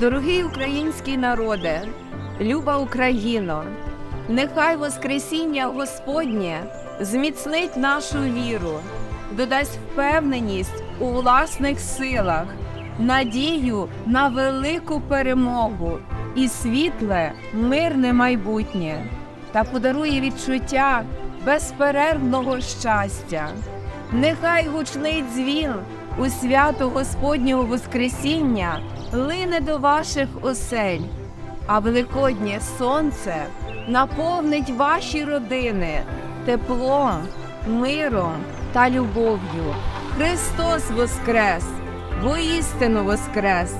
Дорогий український народе, люба Україно, нехай Воскресіння Господнє зміцнить нашу віру, додасть впевненість у власних силах, надію на велику перемогу і світле, мирне майбутнє та подарує відчуття безперервного щастя. Нехай гучний дзвін у свято Господнього Воскресіння лине до ваших осель, а великоднє сонце наповнить ваші родини теплом, миром та любов'ю. Христос Воскрес! Воістину Воскрес!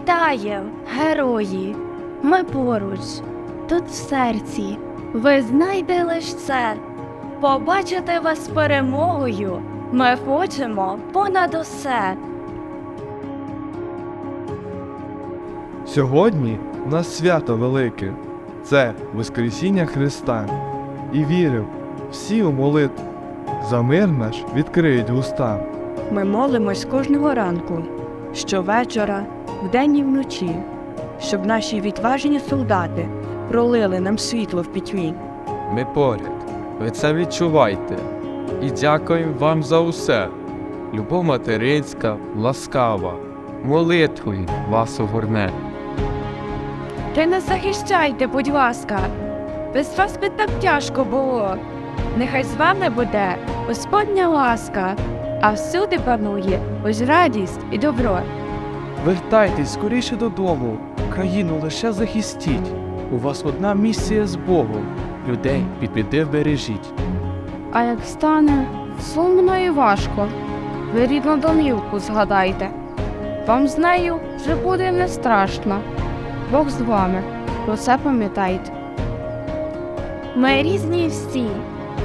Вітає, герої! Ми поруч, тут в серці. Ви знайде лиш це. Побачити вас перемогою. Ми хочемо понад усе. Сьогодні у нас свято велике це Воскресіння Христа. І вірив, всі у молитву за мир наш відкриють уста. Ми молимось кожного ранку, щовечора, вдень і вночі, щоб наші відважні солдати пролили нам світло в пітьмі. Ми поряд, ви це відчувайте. І дякуємо вам за усе. Любов материнська, ласкава, молитвою вас огорне. Ти не захищайте, будь ласка. Без вас би так тяжко було. Нехай з вами буде Господня ласка, а всюди панує ось радість і добро. Вертайтесь скоріше додому, країну лише захистіть. У вас одна місія з Богом, людей від біди бережіть. А як стане сумно і важко, ви рідну домівку згадайте. Вам з нею вже буде не страшно. Бог з вами, про це пам'ятайте. Ми різні всі,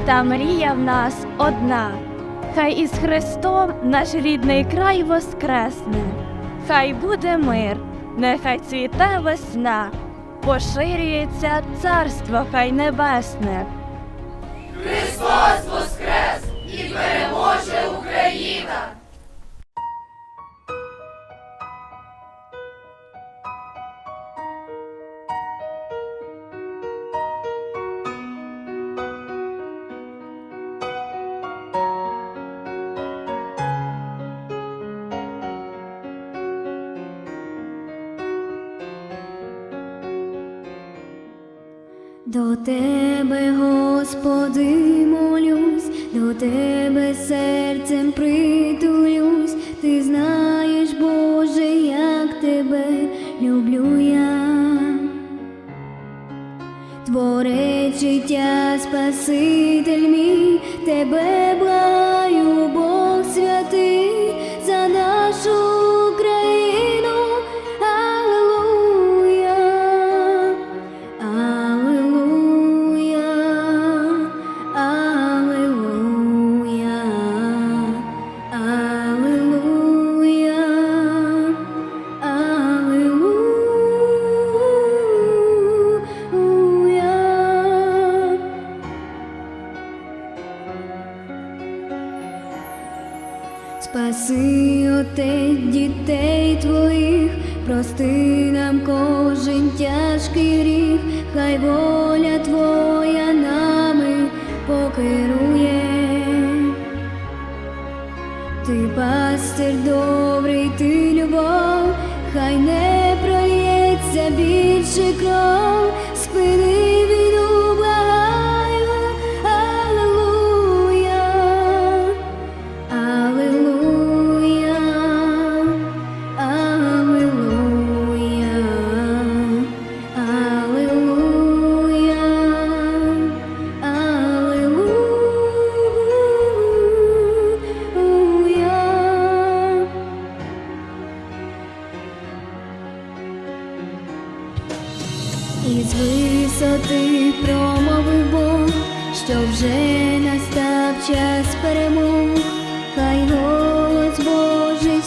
та мрія в нас одна. Хай із Христом наш рідний край воскресне. Хай буде мир, нехай цвіте весна, поширюється царство хай небесне. Христос Воскрес! і переможе Україна! До тебе, Господи, молюсь, до тебе серцем притулюсь, ти знаєш, Боже, як тебе люблю я. Творець життя, Спаситель мій, тебе благаю, Спаси отець дітей твоїх, прости нам кожен тяжкий гріх, хай воля твоя нами покерує. Ти пастир добрий, ти любов, хай не прольється більше кров,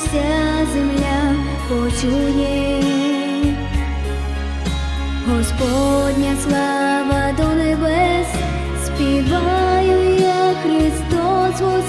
вся земля почує. Господня слава до небес, співаю я Христос.